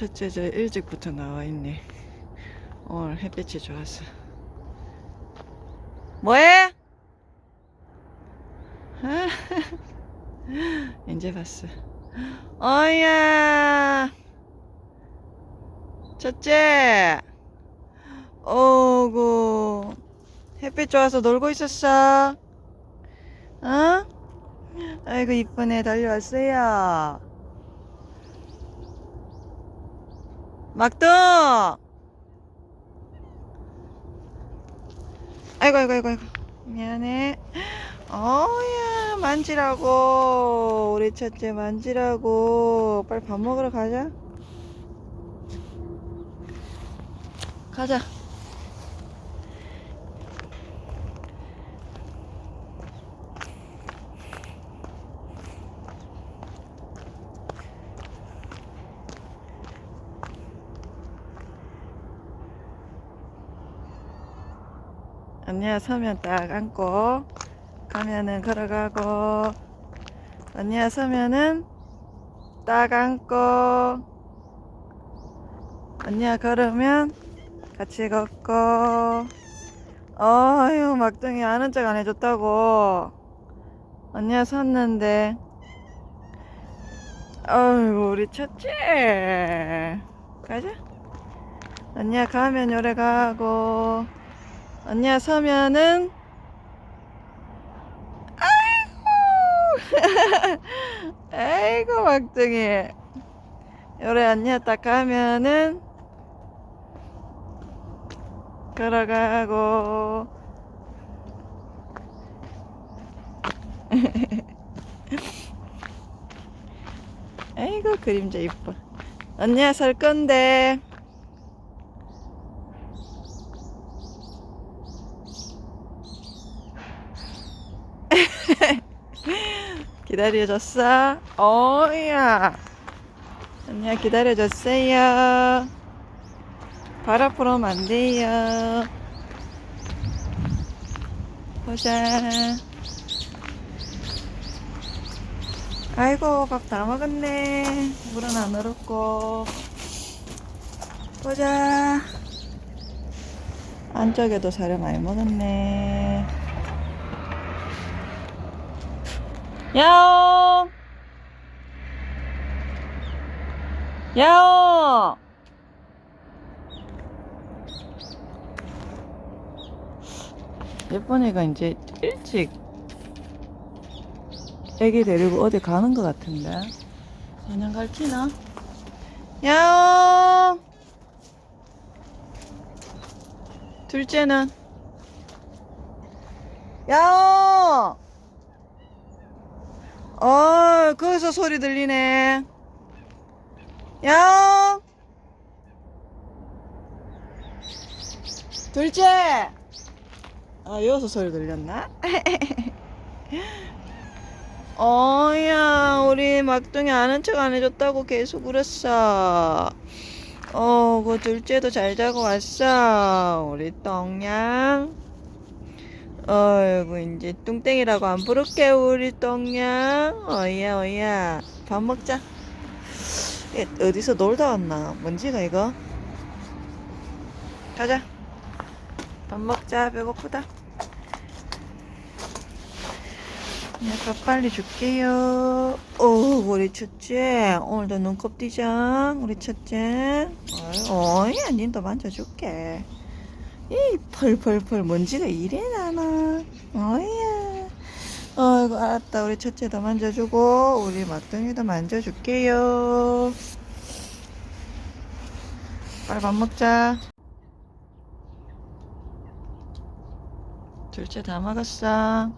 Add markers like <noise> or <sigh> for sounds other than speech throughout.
첫째 저 일찍부터 나와 있네. 오늘 햇빛이 좋았어. 뭐해? <laughs> 이제 봤어. 어야. 첫째. 어구. 햇빛 좋아서 놀고 있었어. 어? 아이고 이쁘네 달려왔어요. 막둥. 아이고 아이고 아이고 아이고 미안해. 어야 만지라고 우리 첫째 만지라고 빨리 밥 먹으러 가자. 가자. 언니야 서면 딱 앉고 가면은 걸어가고 언니야 서면은 딱 앉고 언니야 걸으면 같이 걷고. 어휴 막둥이 아는 척 안 해줬다고. 언니야 섰는데. 어휴 우리 첫째. 가자. 언니야 가면 요래 가고 언니야 서면은. 아이고! <laughs> 아이고 막둥이. 요래 언니야 딱 가면은. 걸어가고. <laughs> 아이고 그림자 이뻐. 언니야 설 건데 기다려줬어? 어야. 언니야 기다려줬어요. 발 앞으로 오면 안 돼요. 보자. 아이고 밥 다 먹었네. 물은 안 얼었고. 보자. 안쪽에도 사료 많이 먹었네 야옹 야옹 예쁜이가 이제 일찍 애기 데리고 어디 가는 것 같은데? 사냥 갈키나? 야옹 둘째는? 야옹 어, 거기서 소리 들리네. 야! 둘째! 아, 여기서 소리 들렸나? <laughs> 어야, 우리 막둥이 아는 척 안 해줬다고 계속 울었어. 어, 그 둘째도 잘 자고 왔어. 우리 똥냥. 어이구 이제 뚱땡이라고 안 부를게 우리 똥냥. 어이야 어이야. 밥 먹자. 얘 어디서 놀다 왔나? 먼지가 이거? 가자. 밥 먹자. 배고프다. 네, 밥 빨리 줄게요. 오 우리 첫째. 오늘도 눈곱 띄자 우리 첫째. 어이, 어이야 닌도 만져줄게 이 펄펄펄 먼지가 이래 나나. 어이야. 어이구 알았다. 우리 첫째도 만져주고 우리 막둥이도 만져줄게요. 빨리 밥 먹자. 둘째 다 먹었어.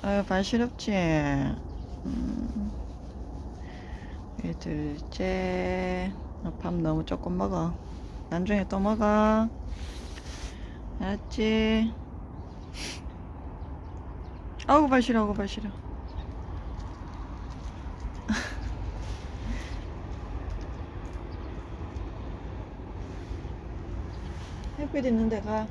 아유 발 시렵지. 음. 이 둘째. 어, 밥 너무 조금 먹어 나중에 또 먹어. 알았지? 아우 발 시려 아우 발 시려. <laughs> 햇빛 있는 데 가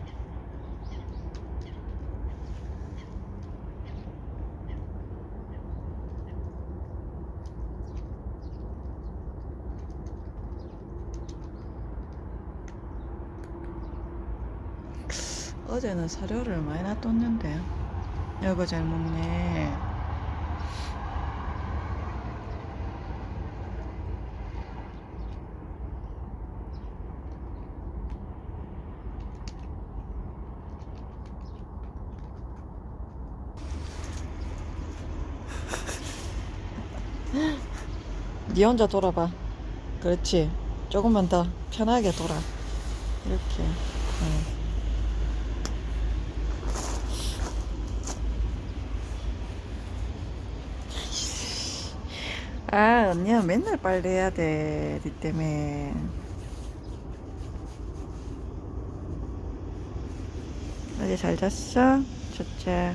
어제는 사료를 많이 놔뒀는데 여거 잘 먹네. 니 <laughs> 혼자 돌아봐. 그렇지. 조금만 더 편하게 돌아. 이렇게. 응. 아 언니야 맨날 빨래해야 돼니 때문에. 어제 잘 잤어? 첫째.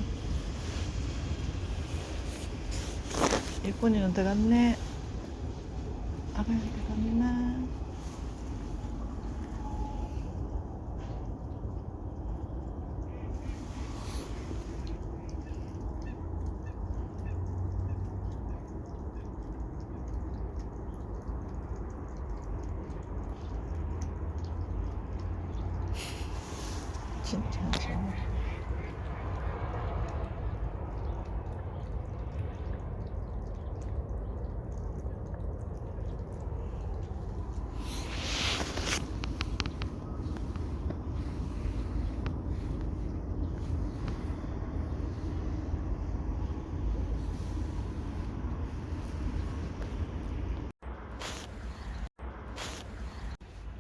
일본이는 들어갔네. 아빠가 들어갔나 진짜 정말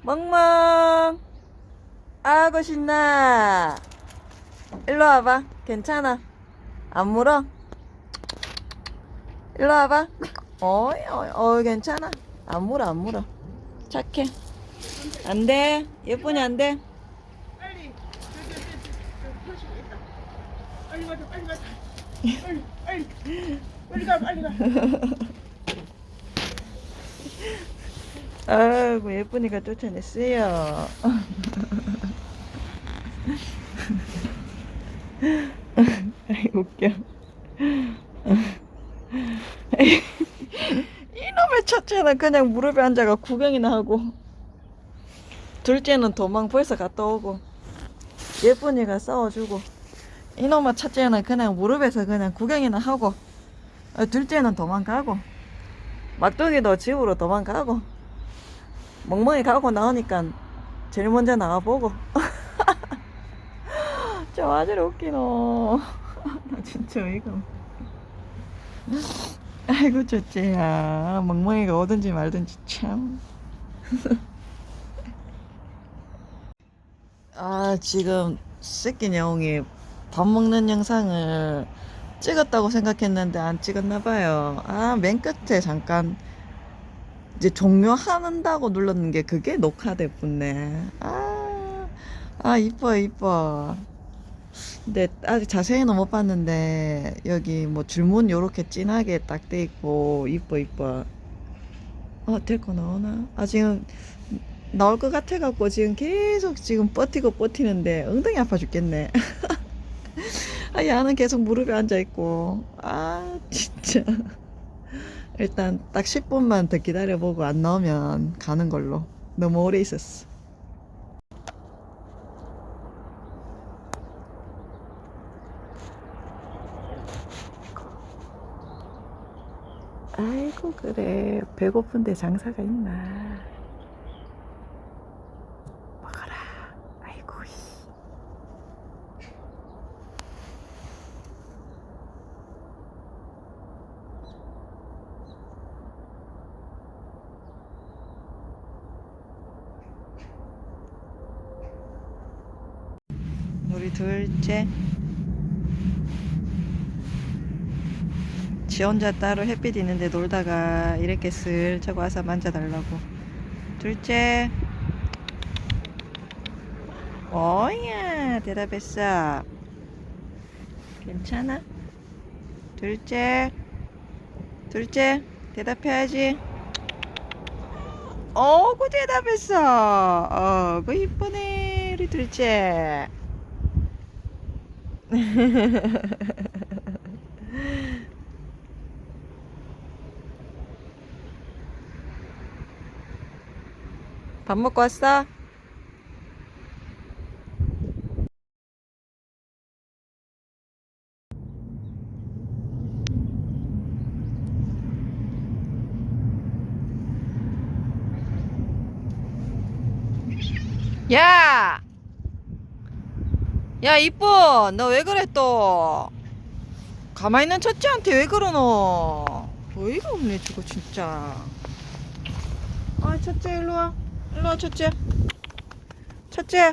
멍멍. 아고 신나. 일로 와봐. 괜찮아. 안 물어? 일로 와봐. 어이 어이 어이 괜찮아. 안 물어 안 물어. 착해. 안돼. 예쁜이 안돼? 빨리. 가자 빨리 가자. 빨리 빨리. 빨리 가 빨리 가. <laughs> 아이고 예쁜이가 쫓아냈어요. 아이 웃겨. 이놈의 첫째는 그냥 무릎에 앉아가 구경이나 하고. 둘째는 도망 벌써 갔다 오고. 예쁜이가 싸워주고. 이놈의 첫째는 그냥 무릎에서 그냥 구경이나 하고. 어, 둘째는 도망가고. 막둥이도 집으로 도망가고 멍멍이 가고 나오니까 제일 먼저 나와보고. <laughs> 저 아들 웃기노. <laughs> 나 진짜 없- 아이고 첫째야. 멍멍이가 오든지 말든지 참. <laughs> 아, 지금 새끼 냐옹이 밥 먹는 영상을 찍었다고 생각했는데 안 찍었나 봐요. 아, 맨 끝에 잠깐 이제 종료한다고 눌렀는 게 그게 녹화돼 붙네. 아, 아, 이뻐, 이뻐. 근데 아직 자세히는 못 봤는데 여기 뭐 줄문 요렇게 진하게 딱 돼 있고 이뻐, 이뻐. 어, 될거 나오나? 아, 지금 나올 것 같아 갖고 지금 계속 지금 버티고 버티는데 엉덩이 아파 죽겠네. <laughs> 아, 야는 계속 무릎에 앉아 있고. 아, 진짜. 일단 딱 10분만 더 기다려보고 안 나오면 가는 걸로. 너무 오래 있었어. 아이고, 그래. 배고픈데 장사가 있나. 먹어라. 아이고, 씨. 우리 둘째. 지 혼자 따로 햇빛 있는데 놀다가 이렇게 슬쩍 와서 만져달라고. 둘째. 어이야, 대답했어. 괜찮아? 둘째. 둘째, 대답해야지. 어구, 대답했어. 어구, 이쁘네, 우리 둘째. <laughs> 밥 먹고 왔어? 야! 야, 이뻐! 너 왜 그래, 또? 가만히 있는 첫째한테 왜 그러노? 어이가 없네, 저거, 진짜. 아, 첫째, 일로 와. 일로 와, 첫째. 첫째.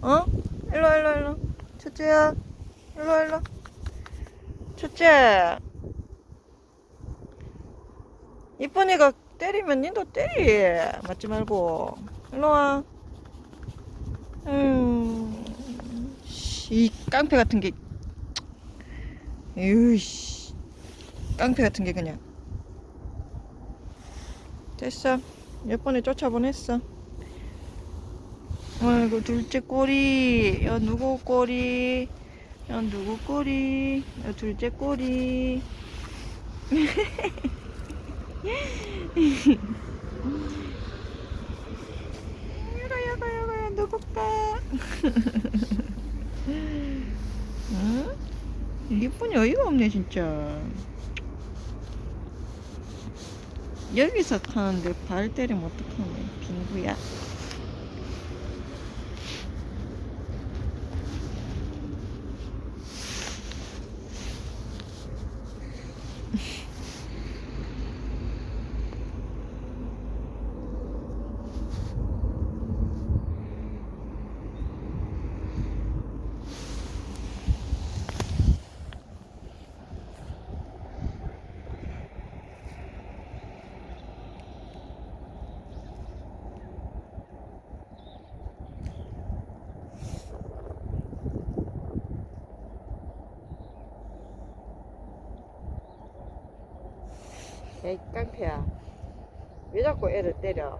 어? 일로 와, 일로. 첫째야. 일로 와, 일로 와. 첫째. 이쁜이가 때리면 니도 때리. 맞지 말고. 일로 와. 음, 이 깡패 같은 게. 에이씨. 깡패 같은 게 그냥. 됐어. 몇 번에 쫓아보냈어. 아이고, 둘째 꼬리. 야, 누구 꼬리. 야, 누구 꼬리. 야, 둘째 꼬리. <laughs> 야가, 야가, 누굴까? <laughs> 응? 이쁜이 어이가 없네, 진짜. 여기서 가는데 발 때리면 어떡하네, 빙구야. 에이, 깡패야. 왜 자꾸 애를 때려?